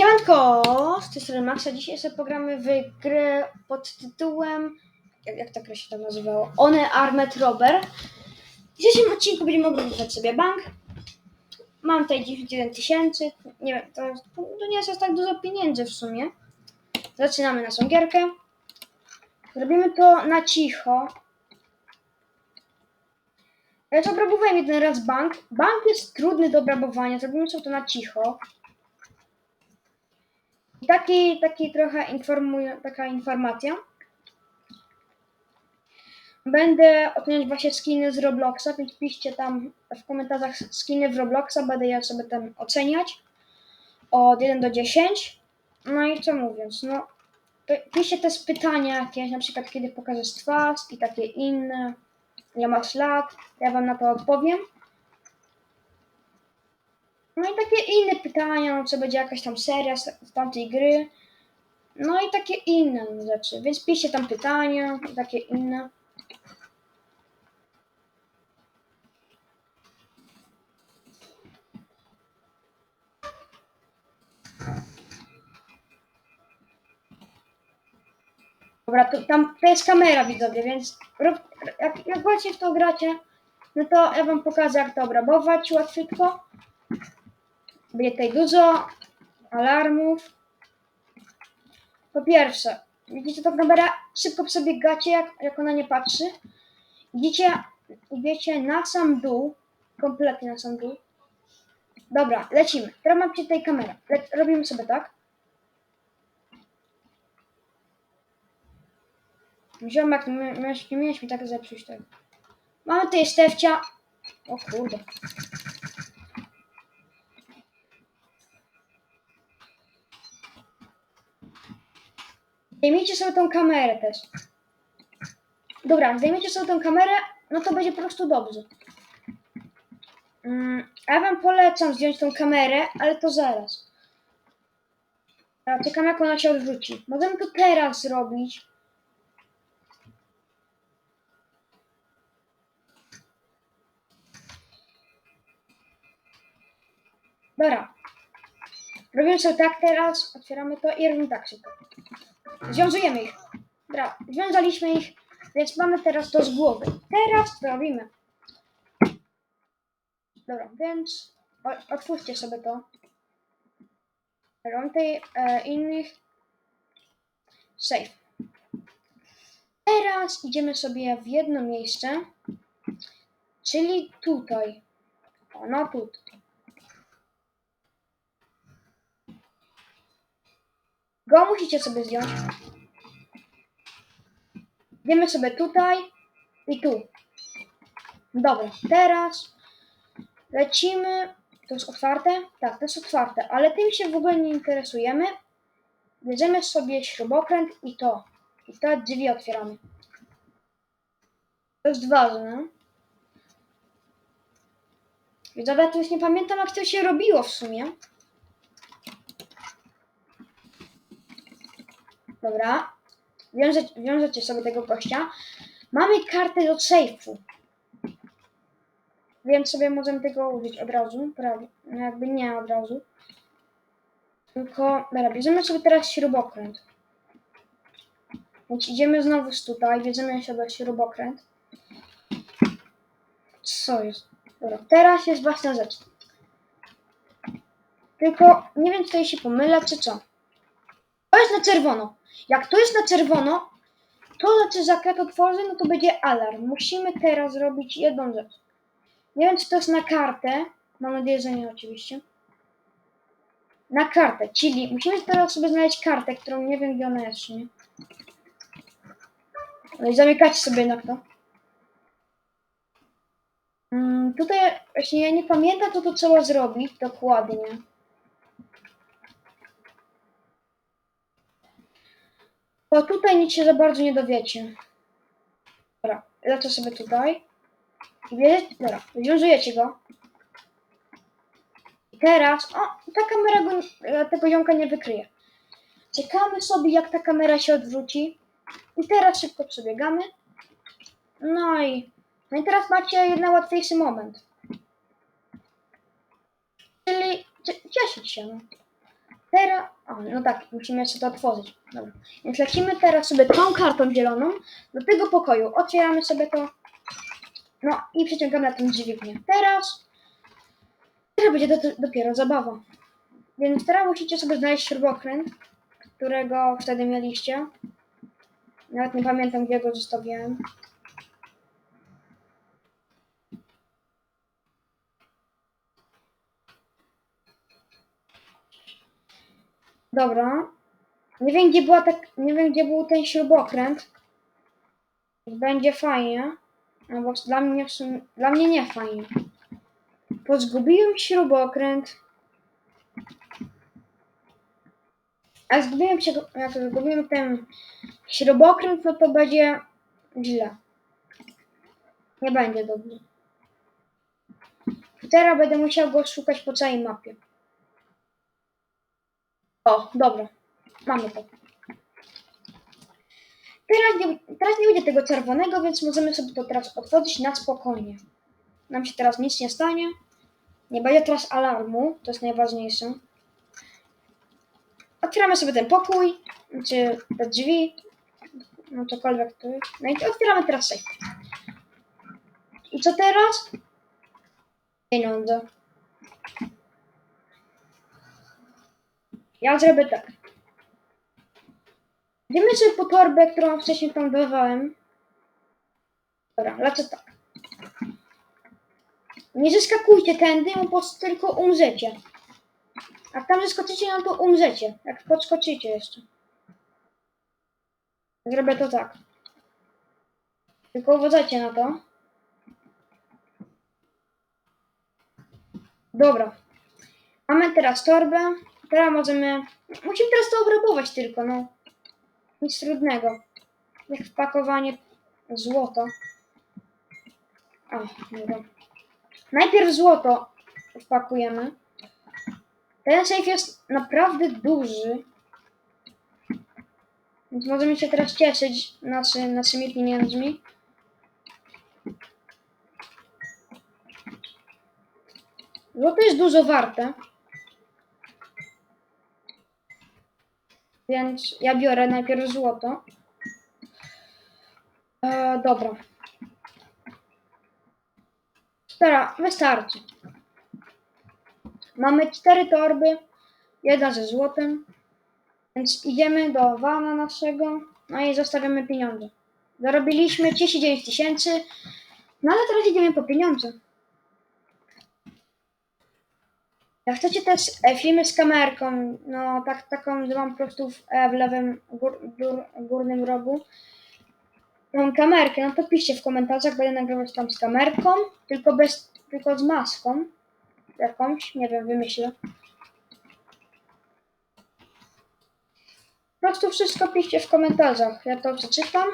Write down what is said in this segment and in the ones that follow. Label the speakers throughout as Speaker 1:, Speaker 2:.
Speaker 1: Siemanko, z tej strony Maxa. Dzisiaj sobie pogramy w grę pod tytułem, jak, jak ta gra się tam nazywało? One Armed Robber. W dzisiejszym odcinku będziemy wybrać sobie bank. Mam tutaj 91 tysięcy, nie wiem, to, to nie jest aż tak dużo pieniędzy w sumie. Zaczynamy naszą gierkę. Zrobimy to na cicho. Ja już obrabowałem jeden raz bank. Bank jest trudny do obrabowania, zrobimy sobie to na cicho. Taki, taki trochę informuję, taka informacja. Będę oceniać właśnie skiny z Robloxa, więc piszcie tam w komentarzach skiny w Robloxa, będę je sobie tam oceniać od 1 do 10. No i co mówiąc, no pi- piszcie też pytania jakieś, na przykład kiedy pokażesz twarz i takie inne, ile masz lat, ja wam na to odpowiem. No i takie inne pytania, czy będzie jakaś tam seria z, tamtej gry. No i takie inne rzeczy. Więc piszcie tam pytania, takie inne. Dobra, to, tam to jest kamera widzowie, więc rób, jak, jak właśnie w to gracie, no to ja wam pokażę jak to obrabować łatwiutko. Będzie tutaj dużo alarmów. Po pierwsze, widzicie tą kamerę? Szybko sobie gacie, jak, jak ona nie patrzy. Idziecie, idziecie na sam dół, kompletnie na sam dół. Dobra, lecimy. Teraz mam tutaj kamerę. Le robimy sobie tak. Ziomek, my, my, nie mieliśmy tak zepsuć tego. Mamy tutaj Stefcia. O kurde. Zdejmijcie sobie tą kamerę też. Dobra, zdejmijcie sobie tą kamerę, no to będzie po prostu dobrze. Mm, a ja wam polecam zdjąć tą kamerę, ale to zaraz. Ja czekam jak ona się odwróci. Możemy to teraz zrobić. Dobra. Robimy sobie tak teraz, otwieramy to i robimy tak szybko. Związujemy ich. Dobra, związaliśmy ich, więc mamy teraz to z głowy. Teraz to robimy. Dobra, więc otwórzcie sobie to. Tutaj e, innych. Safe. Teraz idziemy sobie w jedno miejsce, czyli tutaj. O, no tutaj. Go musicie sobie zdjąć. Idziemy sobie tutaj i tu. Dobra, teraz lecimy. To jest otwarte? Tak, to jest otwarte, ale tym się w ogóle nie interesujemy. Bierzemy sobie śrubokręt i to. I te drzwi otwieramy. To jest ważne. Widzowie, to już nie pamiętam jak to się robiło w sumie. Dobra. Wiąże, wiążecie sobie tego gościa. Mamy kartę do sejfu. Więc sobie możemy tego użyć od razu. Prawie. No jakby nie od razu. Tylko, dobra, bierzemy sobie teraz śrubokręt. Więc idziemy znowu tutaj, bierzemy sobie śrubokręt. Co jest? Dobra, teraz jest ważna rzecz. Tylko nie wiem, czy tutaj się pomylę, czy co. To jest na czerwono. Jak to jest na czerwono, to znaczy, to tworzę, no to będzie alarm. Musimy teraz zrobić jedną rzecz. Nie wiem, czy to jest na kartę. Mam nadzieję, że nie oczywiście. Na kartę, czyli musimy teraz sobie znaleźć kartę, którą nie wiem, gdzie ona jest, nie. No i zamykacie sobie jednak to. Mm, tutaj właśnie ja nie pamiętam, co to trzeba zrobić dokładnie. Bo tutaj nic się za bardzo nie dowiecie. Dobra, lecę sobie tutaj. I bierzecie, dobra, wywiązujecie go. I teraz, o, ta kamera go, tego ziomka nie wykryje. Czekamy sobie, jak ta kamera się odwróci. I teraz szybko przebiegamy. No i, no i teraz macie jeden łatwiejszy moment. Czyli cie- cieszyć się. Teraz, o, no tak, musimy jeszcze to otworzyć. Dobra. Więc lecimy teraz sobie tą kartą zieloną do tego pokoju. Otwieramy sobie to. No i przyciągamy na tym dźwignię. Teraz, teraz będzie do, dopiero zabawa. Więc teraz musicie sobie znaleźć śrubokręt, którego wtedy mieliście. Nawet nie pamiętam, gdzie go zostawiłem. Dobra. Nie wiem, gdzie była tak, nie wiem, gdzie był ten śrubokręt. Będzie fajnie. No bo dla mnie, sumie, dla mnie nie fajnie. Pozgubiłem śrubokręt. A zgubiłem się, jak zgubiłem ten śrubokręt, no to będzie źle. Nie będzie dobrze. Teraz będę musiał go szukać po całej mapie. O, dobra. Mamy to. Teraz nie, teraz nie będzie tego czerwonego, więc możemy sobie to teraz otworzyć na spokojnie. Nam się teraz nic nie stanie. Nie będzie teraz alarmu, to jest najważniejsze. Otwieramy sobie ten pokój, czy te drzwi, no cokolwiek jest. No i otwieramy teraz safe. I co teraz? Pieniądze. Ja zrobię tak. Idziemy sobie po torbę, którą wcześniej tam dawałem. Dobra, lecę tak. Nie zeskakujcie tędy, bo po prostu tylko umrzecie. Jak tam zeskoczycie, no to umrzecie. Jak podskoczycie jeszcze. Zrobię to tak. Tylko uważajcie na to. Dobra. Mamy teraz torbę. Teraz możemy... Musimy teraz to obrabować tylko, no. Nic trudnego. Jak wpakowanie złota. A, dobra. Najpierw złoto wpakujemy. Ten safe jest naprawdę duży. Więc możemy się teraz cieszyć naszy, naszymi pieniędzmi. Złoto jest dużo warte. Więc ja biorę najpierw złoto. E, dobra. Teraz wystarczy. Mamy cztery torby. Jedna ze złotem. Więc idziemy do wana naszego. No i zostawiamy pieniądze. Zarobiliśmy 39 tysięcy. No ale teraz idziemy po pieniądze. Jak chcecie też e, filmy z kamerką, no tak, taką, że mam po prostu w, e, w lewym gór, gór, górnym rogu, mam kamerkę, no to piszcie w komentarzach, będę nagrywać tam z kamerką, tylko bez, tylko z maską jakąś, nie wiem, wymyślę. Po prostu wszystko piszcie w komentarzach, ja to przeczytam.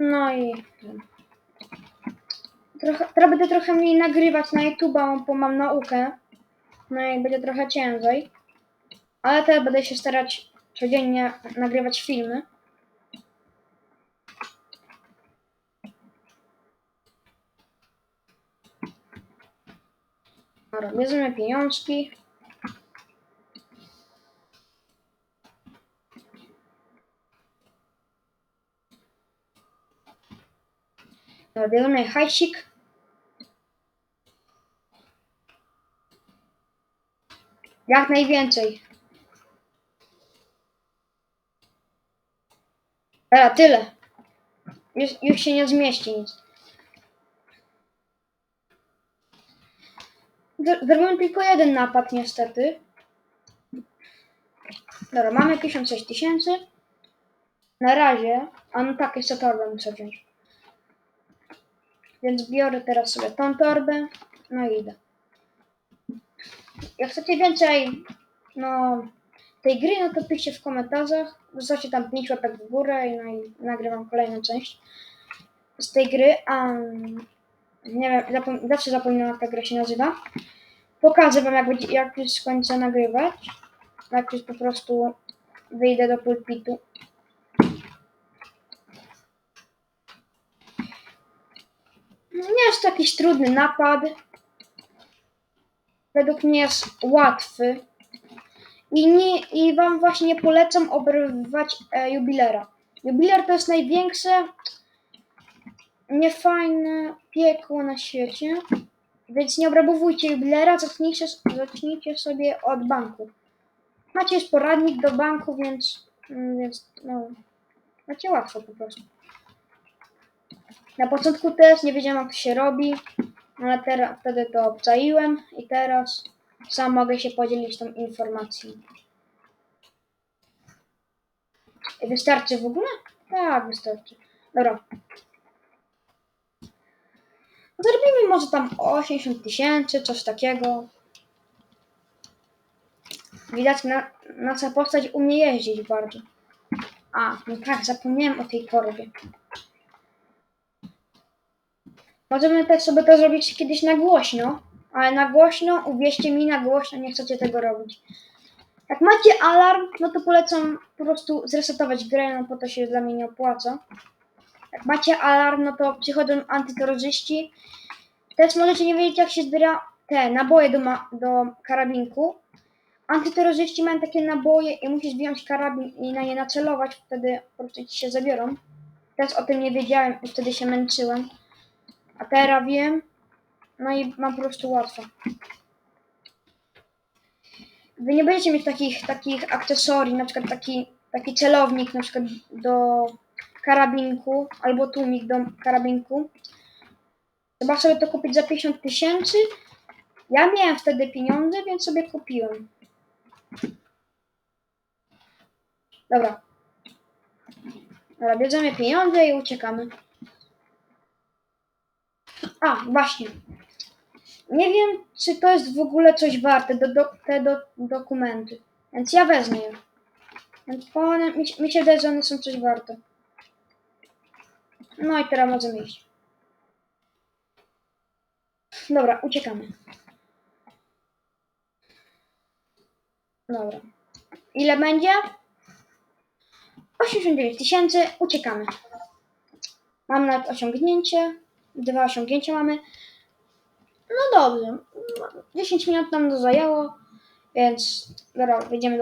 Speaker 1: No i... Trochę, teraz będę trochę mniej nagrywać na YouTube'a, bo mam naukę. No i będzie trochę ciężej. Ale teraz będę się starać codziennie nagrywać filmy. Dobra, bierzemy pieniążki. Dobra, bierzemy hajsik. Jak najwięcej. Dobra, tyle. Już, już się nie zmieści nic. Zro- Zrobiłem tylko jeden napad niestety. Dobra, mamy 56 tysięcy. Na razie. A no tak, jeszcze torbę muszę wziąć. Więc biorę teraz sobie tą torbę. No i idę. Jak chcecie więcej no, tej gry, no to piszcie w komentarzach. Zostawcie tam 5 łapek w górę i, no i nagrywam kolejną część z tej gry. A nie wiem, zapom- zawsze zapominam jak ta gra się nazywa. Pokażę wam jak, jak już skończę nagrywać. Jak już po prostu wyjdę do pulpitu. No nie jest to jakiś trudny napad. Według mnie jest łatwy. I, nie, I wam właśnie nie polecam obrywać e, jubilera. Jubiler to jest największe niefajne piekło na świecie. Więc nie obrabowujcie jubilera, zacznijcie, zacznijcie sobie od banku. Macie już poradnik do banku, więc, mm, więc no, macie łatwo po prostu. Na początku też nie wiedziałem jak to się robi, ale teraz, wtedy to obczaiłem i teraz sam mogę się podzielić tą informacją. Wystarczy w ogóle? Tak, wystarczy. Dobra. Zrobimy może tam 80 tysięcy, coś takiego. Widać, na, nasza postać umie jeździć bardzo. A, no tak, zapomniałem o tej torbie. Możemy też sobie to zrobić kiedyś na głośno, ale na głośno, uwierzcie mi, na głośno nie chcecie tego robić. Jak macie alarm, no to polecam po prostu zresetować grę, no bo to się dla mnie nie opłaca. Jak macie alarm, no to przychodzą antyterroryści. Też możecie nie wiedzieć, jak się zbiera te naboje do, do karabinku. Antyterroryści mają takie naboje i musisz wyjąć karabin i na nie nacelować, wtedy po prostu ci się zabiorą. Też o tym nie wiedziałem i wtedy się męczyłem. A teraz wiem. No i mam po prostu łatwo. Wy nie będziecie mieć takich, takich akcesorii, na przykład taki, taki celownik na przykład do karabinku, albo tłumik do karabinku. Trzeba sobie to kupić za 50 tysięcy. Ja miałem wtedy pieniądze, więc sobie kupiłem. Dobra. Dobra, bierzemy pieniądze i uciekamy. A, właśnie. Nie wiem, czy to jest w ogóle coś warte, do, do, te do, dokumenty. Więc ja wezmę je. Więc one, mi, mi się wydaje, że one są coś warte. No i teraz możemy iść. Dobra, uciekamy. Dobra. Ile będzie? 89 tysięcy. Uciekamy. Mam nawet osiągnięcie. Dwa osiągnięcia mamy. No dobrze. 10 minut nam to zajęło, więc dobra, wejdziemy do